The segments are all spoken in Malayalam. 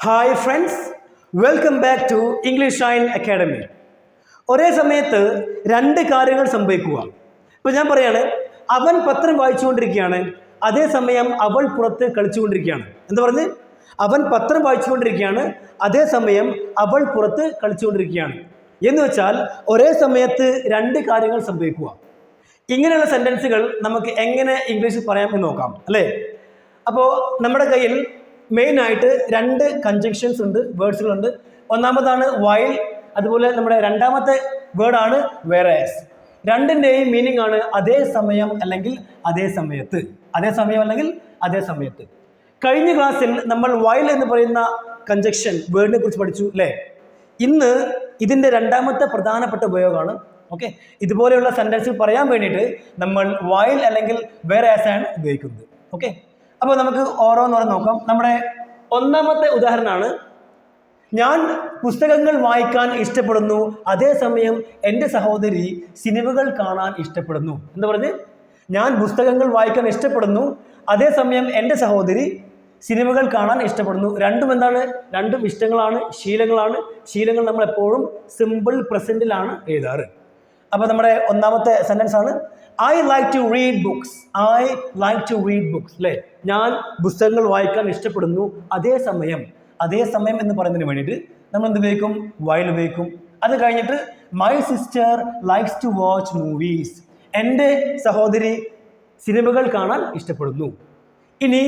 Hi friends welcome back to English Shine academy ഒരേ സമയത്ത് രണ്ട് കാര്യങ്ങൾ സംഭവിക്കുക. ഇപ്പോൾ ഞാൻ പറയാണ് അവൻ പത്രം വായിച്ചുകൊണ്ടിരിക്കുകയാണ്. അതേസമയം അവൾ പുറത്ത് കളിച്ചുകൊണ്ടിരിക്കുകയാണ്. എന്താ പറഞ്ഞ്? അവൻ പത്രം വായിച്ചുകൊണ്ടിരിക്കുകയാണ്. അതേസമയം അവൾ പുറത്ത് കളിച്ചുകൊണ്ടിരിക്കുകയാണ്. എന്ന് വെച്ചാൽ ഒരേ സമയത്ത് രണ്ട് കാര്യങ്ങൾ സംഭവിക്കുക. ഇങ്ങനെയുള്ള സെന്റൻസുകൾ നമുക്ക് എങ്ങനെ ഇംഗ്ലീഷിൽ പറയാമെന്ന് നോക്കാം അല്ലേ? അപ്പോൾ നമ്മുടെ കയ്യിൽ മെയിനായിട്ട് രണ്ട് കൺജങ്ഷൻസ് ഉണ്ട് വേർഡ്സുകളുണ്ട് ഒന്നാമതാണ് വൈൽ അതുപോലെ നമ്മുടെ രണ്ടാമത്തെ വേർഡാണ് വെറേസ് രണ്ടിന്റെയും മീനിങ് ആണ് അതേ സമയം അല്ലെങ്കിൽ അതേ സമയത്ത്. അതേ സമയം അല്ലെങ്കിൽ അതേ സമയത്ത്. കഴിഞ്ഞ ക്ലാസ്സിൽ നമ്മൾ വൈൽ എന്ന് പറയുന്ന കൺജക്ഷൻ വേർഡിനെ കുറിച്ച് പഠിച്ചു അല്ലേ ഇന്ന് ഇതിന്റെ രണ്ടാമത്തെ പ്രധാനപ്പെട്ട ഉപയോഗമാണ് ഓക്കെ ഇതുപോലെയുള്ള സെന്റൻസ് പറയാൻ വേണ്ടിയിട്ട് നമ്മൾ വൈൽ അല്ലെങ്കിൽ വേറെ ആസ് ആണ് ഉപയോഗിക്കുന്നത് ഓക്കെ അപ്പോൾ നമുക്ക് ഓരോന്നോരം നോക്കാം. നമ്മുടെ ഒന്നാമത്തെ ഉദാഹരണമാണ് ഞാൻ പുസ്തകങ്ങൾ വായിക്കാൻ ഇഷ്ടപ്പെടുന്നു അതേസമയം എന്റെ സഹോദരി സിനിമകൾ കാണാൻ ഇഷ്ടപ്പെടുന്നു. എന്ന് പറഞ്ഞ്? ഞാൻ പുസ്തകങ്ങൾ വായിക്കാൻ ഇഷ്ടപ്പെടുന്നു അതേസമയം എന്റെ സഹോദരി സിനിമകൾ കാണാൻ ഇഷ്ടപ്പെടുന്നു. രണ്ടും എന്താണ്? രണ്ടും ഇഷ്ടങ്ങളാണ് ശീലങ്ങളാണ്. ശീലങ്ങൾ നമ്മൾ എപ്പോഴും സിമ്പിൾ പ്രസന്റിലാണ് എഴുതാറ്. അപ്പോൾ നമ്മുടെ ഒന്നാമത്തെ സെന്റൻസ് ആണ് I like to read books I like to read books അല്ലേ ഞാൻ പുസ്തകങ്ങൾ വായിക്കാൻ ഇഷ്ടപ്പെടുന്നു അതേസമയം അതേസമയം എന്ന് പറയുന്നതിന് വേണ്ടിയിട്ട് നമ്മൾ എന്ത് ഉപയോഗിക്കും? വയൽ ഉപയോഗിക്കും. അത് കഴിഞ്ഞിട്ട് my sister likes to watch movies എന്റെ സഹോദരി സിനിമകൾ കാണാൻ ഇഷ്ടപ്പെടുന്നു. ഇനി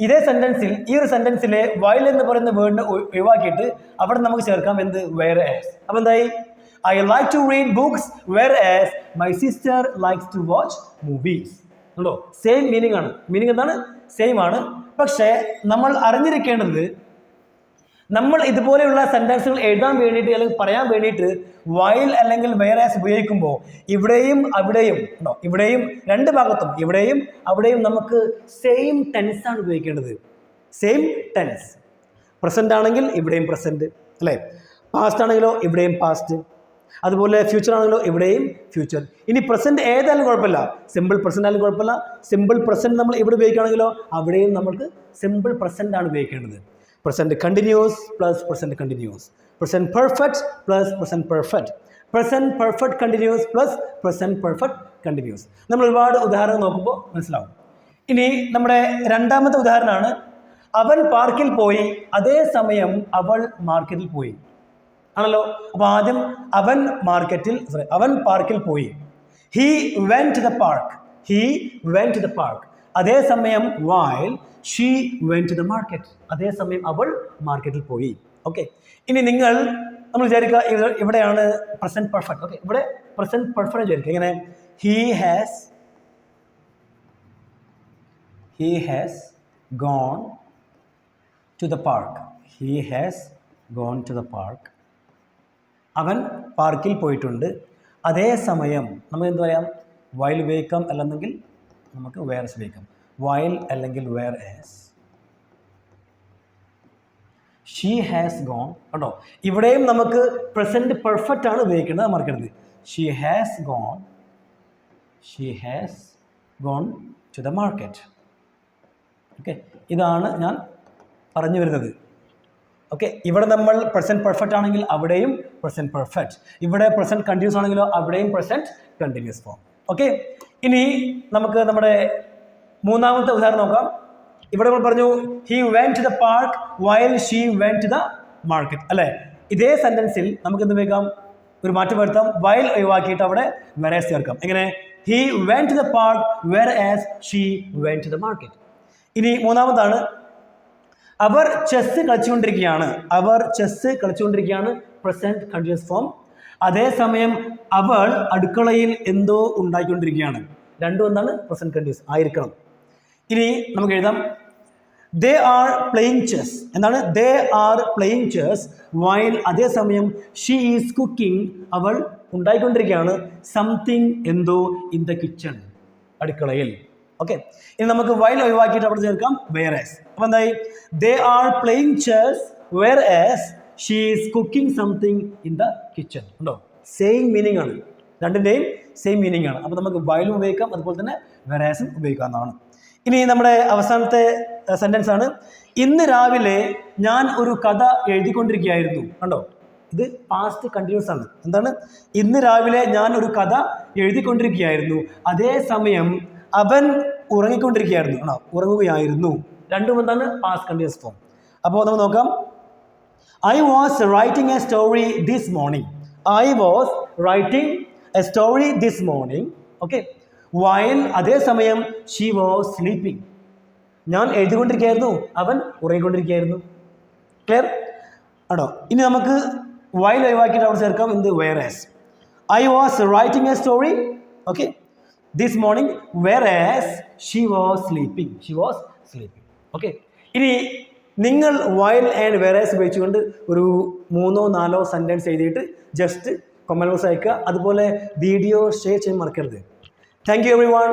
ഇതേ സെന്റൻസിൽ ഈ ഒരു സെന്റൻസിലെ വയൽ എന്ന് പറയുന്ന വേർഡിനെ ഒഴിവാക്കിയിട്ട് അവിടെ നമുക്ക് ചേർക്കാം എന്ത്? വേറെ അപ്പോൾ എന്തായി? I like to read books whereas my sister likes to watch movies ഉണ്ടോ സെയിം മീനിങ് ആണ്. മീനിങ് എന്താണ്? സെയിം ആണ്. പക്ഷേ നമ്മൾ അറിഞ്ഞിരിക്കേണ്ടത് നമ്മൾ ഇതുപോലെയുള്ള സെന്റൻസുകൾ എഴുതാൻ വേണ്ടിയിട്ട് അല്ലെങ്കിൽ പറയാൻ വേണ്ടിയിട്ട് വയൽ അല്ലെങ്കിൽ വേറാസ് ഉപയോഗിക്കുമ്പോൾ ഇവിടെയും അവിടെയും ഉണ്ടോ ഇവിടെയും രണ്ട് ഭാഗത്തും ഇവിടെയും അവിടെയും നമുക്ക് സെയിം ടെൻസ് ആണ് ഉപയോഗിക്കേണ്ടത്. സെയിം ടെൻസ് പ്രസന്റ് ആണെങ്കിൽ ഇവിടെയും പ്രസന്റ് അല്ലേ? പാസ്റ്റ് ആണെങ്കിലോ ഇവിടെയും പാസ്റ്റ് അതുപോലെ ഫ്യൂച്ചർ ആണെങ്കിലോ ഇവിടെയും ഫ്യൂച്ചർ ഇനി പ്രസന്റ് ഏതായാലും കുഴപ്പമില്ല. സിമ്പിൾ പ്രസന്റ് ആയാലും കുഴപ്പമില്ല. സിമ്പിൾ പ്രസന്റ് നമ്മൾ ഇവിടെ ഉപയോഗിക്കുകയാണെങ്കിലോ അവിടെയും നമ്മൾക്ക് സിമ്പിൾ പ്രസന്റ് ആണ് ഉപയോഗിക്കേണ്ടത്. Present continuous plus present continuous present perfect plus present perfect present perfect continuous plus present perfect continuous നമ്മൾ ഒരുപാട് ഉദാഹരണം നോക്കുമ്പോൾ മനസ്സിലാവും. ഇനി നമ്മുടെ രണ്ടാമത്തെ ഉദാഹരണമാണ് അവൻ പാർക്കിൽ പോയി അതേസമയം അവൾ മാർക്കറ്റിൽ പോയി. ആണല്ലോ? അപ്പോൾ ആദ്യം അവൻ മാർക്കറ്റിൽ സോറി അവൻ പാർക്കിൽ പോയി. He went to the park he went to the park അതേസമയം while she went to the market അതേസമയം അവൾ മാർക്കറ്റിൽ പോയി. ഓക്കെ ഇനി നിങ്ങൾ നമ്മൾ വിചാരിക്കുക ഇവിടെയാണ് പ്രസന്റ് പെർഫെക്റ്റ് ഓക്കെ ഇവിടെ പ്രസന്റ് പെർഫെക്റ്റ് വിചാരിക്കുക. ഇങ്ങനെ he has he has gone to the park he has gone to the park അവൻ പാർക്കിൽ പോയിട്ടുണ്ട്. അതേസമയം നമുക്ക് എന്ത് പറയാം? വയൽ ഉപയോഗിക്കാം അല്ലെന്നെങ്കിൽ നമുക്ക് വേറെ ഉപയോഗിക്കാം വയൽ അല്ലെങ്കിൽ whereas she has gone കേട്ടോ ഇവിടെയും നമുക്ക് പ്രസന്റ് പെർഫെക്റ്റ് ആണ് ഉപയോഗിക്കേണ്ടത്. മറക്കരുത്. She has gone she has gone to the market okay ഇതാണ് ഞാൻ പറഞ്ഞു വരുന്നത്. ഓക്കെ ഇവിടെ നമ്മൾ പ്രസന്റ് പെർഫെക്റ്റ് ആണെങ്കിൽ അവിടെയും പ്രസന്റ് പെർഫെക്റ്റ് ഇവിടെ പ്രസന്റ് കണ്ടിന്യൂസ് ആണെങ്കിലോ അവിടെയും പ്രസന്റ് കണ്ടിന്യൂസ് ഫോം ഓക്കെ ഇനി നമുക്ക് നമ്മുടെ മൂന്നാമത്തെ ഉദാഹരണം നോക്കാം. ഇവിടെ നമ്മൾ പറഞ്ഞു he went to the park while she went to the market അല്ലേ? ഇതേ സെന്റൻസിൽ നമുക്ക് എന്ത് വേഗം ഒരു മാറ്റം വരുത്താം. വയൽ ഒഴിവാക്കിയിട്ട് അവിടെ വെറേസ് ചേർക്കാം. എങ്ങനെ? He went to the park whereas she went to the market ഇനി മൂന്നാമതാണ് അവർ ചെസ് കളിച്ചുകൊണ്ടിരിക്കുകയാണ്. അവർ ചെസ് കളിച്ചുകൊണ്ടിരിക്കുകയാണ് പ്രസന്റ് കണ്ടിന്യൂസ് ഫോം അതേസമയം അവൾ അടുക്കളയിൽ എന്തോ ഉണ്ടാക്കിക്കൊണ്ടിരിക്കുകയാണ് രണ്ടും എന്താണ്? പ്രസന്റ് കണ്ടിന്യൂസ് ആയിരിക്കണം. ഇനി നമുക്ക് എഴുതാം. ദേ ആർ പ്ലേയിങ് ചെസ് എന്താണ്? They are playing chess while അതേസമയം ഷീ ഈസ് കുക്കിംഗ് അവൾ ഉണ്ടായിക്കൊണ്ടിരിക്കുകയാണ്. സംതിങ് എന്തോ ഇൻ ദ കിച്ചൺ അടുക്കളയിൽ. ഓക്കെ ഇനി നമുക്ക് വൈൽ ഒഴിവാക്കിയിട്ട് അവിടെ ചേർക്കാം. വെയർ ആസ് എന്തായി? They are playing chess whereas she is cooking something in the kitchen ഉണ്ടോ? സെയിം മീനിങ് ആണ്. രണ്ടിന്റെയും സെയിം മീനിങ് ആണ്. അപ്പോൾ നമുക്ക് വയലും ഉപയോഗിക്കാം. അതുപോലെ തന്നെ വെറാസും ഉപയോഗിക്കാവുന്നതാണ്. ഇനി നമ്മുടെ അവസാനത്തെ സെന്റൻസ് ആണ്. ഇന്ന് രാവിലെ ഞാൻ ഒരു കഥ എഴുതിക്കൊണ്ടിരിക്കുകയായിരുന്നു. കണ്ടോ? ഇത് പാസ്റ്റ് കണ്ടിന്യൂസ് ആണ്. എന്താണ്? ഇന്ന് രാവിലെ ഞാൻ ഒരു കഥ എഴുതിക്കൊണ്ടിരിക്കുകയായിരുന്നു. അതേസമയം അവൻ ഉറങ്ങിക്കൊണ്ടിരിക്കുകയായിരുന്നു. ആണോ? ഉറങ്ങുകയായിരുന്നു. രണ്ടും എന്താണ്? പാസ് കണ്ടിന്യൂസ് ഫോം അപ്പോൾ നമുക്ക് നോക്കാം. I was writing a story this morning I was writing a story this morning okay while അതേസമയം ഷീ വാസ് സ്ലീപ്പിംഗ് ഞാൻ എഴുതിക്കൊണ്ടിരിക്കുകയായിരുന്നു. അവൻ ഉറങ്ങിക്കൊണ്ടിരിക്കുകയായിരുന്നു. ക്ലിയർ ആണോ? ഇനി നമുക്ക് വയൽ ഒഴിവാക്കിയിട്ട് അവിടെ ചേർക്കാം. എന്ത്? Whereas I was writing a story okay this morning whereas she was sleeping she was sleeping okay ഇനി നിങ്ങൾ വയൽ ആൻഡ് വെറേസ് ഉപയോഗിച്ചുകൊണ്ട് ഒരു മൂന്നോ നാലോ സെന്റൻസ് എഴുതിയിട്ട് ജസ്റ്റ് കൊമൻ ബോക്സ് അയക്കുക. അതുപോലെ വീഡിയോ ഷെയർ ചെയ്യാൻ മറക്കരുത്. Thank you every one